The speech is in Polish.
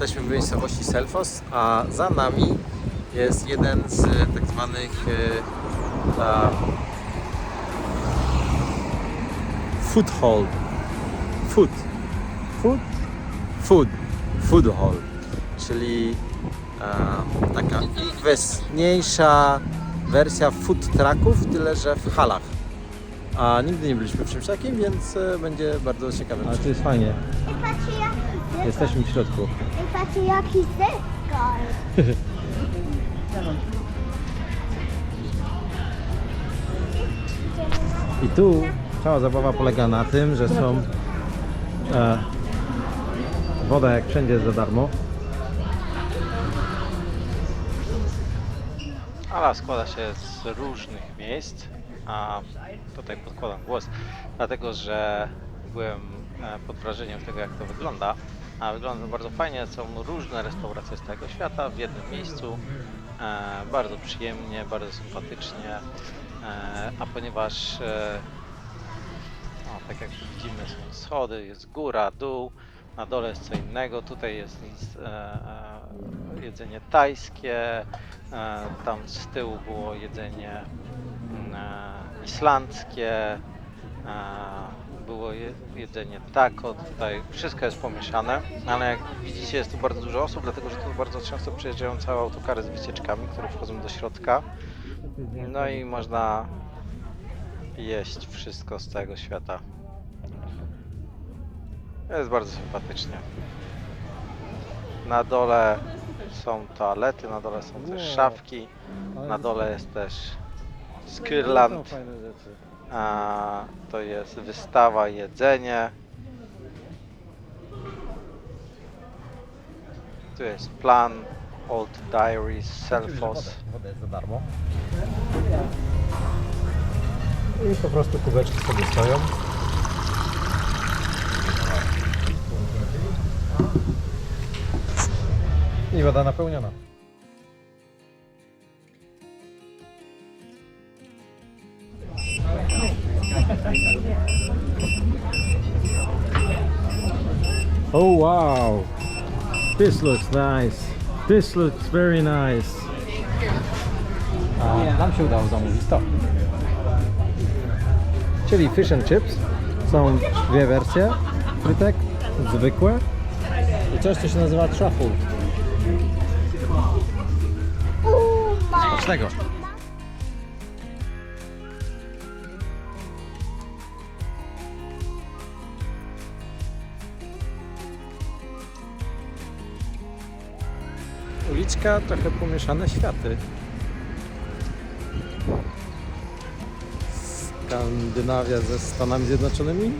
Jesteśmy w miejscowości Selfos, a za nami jest jeden z tak zwanych e, e, food hall. Food. Food? Food. Food hall. Czyli e, taka inwestycyjniejsza wersja food trucków, tyle że w halach. A nigdy nie byliśmy w czymś takim, więc e, będzie bardzo ciekawe. Ale to jest fajnie. Jesteśmy w środku. Patrzcie jaki. I tu cała zabawa polega na tym, że są e, woda jak wszędzie jest za darmo. Ala składa się z różnych miejsc, a tutaj podkładam głos, dlatego że byłem e, pod wrażeniem tego, jak to wygląda. A wygląda bardzo fajnie, są różne restauracje z całego świata w jednym miejscu. E, bardzo przyjemnie, bardzo sympatycznie. E, a ponieważ, e, no, tak jak widzimy, są schody, jest góra, dół, na dole jest co innego. Tutaj jest e, e, jedzenie tajskie, E, Tam z tyłu było jedzenie mm, e, islandzkie, e, je- jedzenie taco, tutaj wszystko jest pomieszane, ale jak widzicie jest tu bardzo dużo osób, dlatego że tu bardzo często przyjeżdżają całe autokary z wycieczkami, które wchodzą do środka. No i można jeść wszystko z całego świata. Jest bardzo sympatycznie. Na dole są toalety, na dole są też szafki, na dole jest też Skirland, fajne rzeczy. a to jest wystawa, jedzenie. Tu jest plan, Old Diaries, Selfos. Woda jest za darmo. I po prostu kubeczki sobie stoją. I woda napełniona. Oh wow! This looks nice. This looks very nice. A nam się udało zamówić to. Czyli fish and chips. Są dwie wersje frytek, zwykłe i coś, co się nazywa truffle. Smacznego. Trochę pomieszane światy. Skandynawia ze Stanami Zjednoczonymi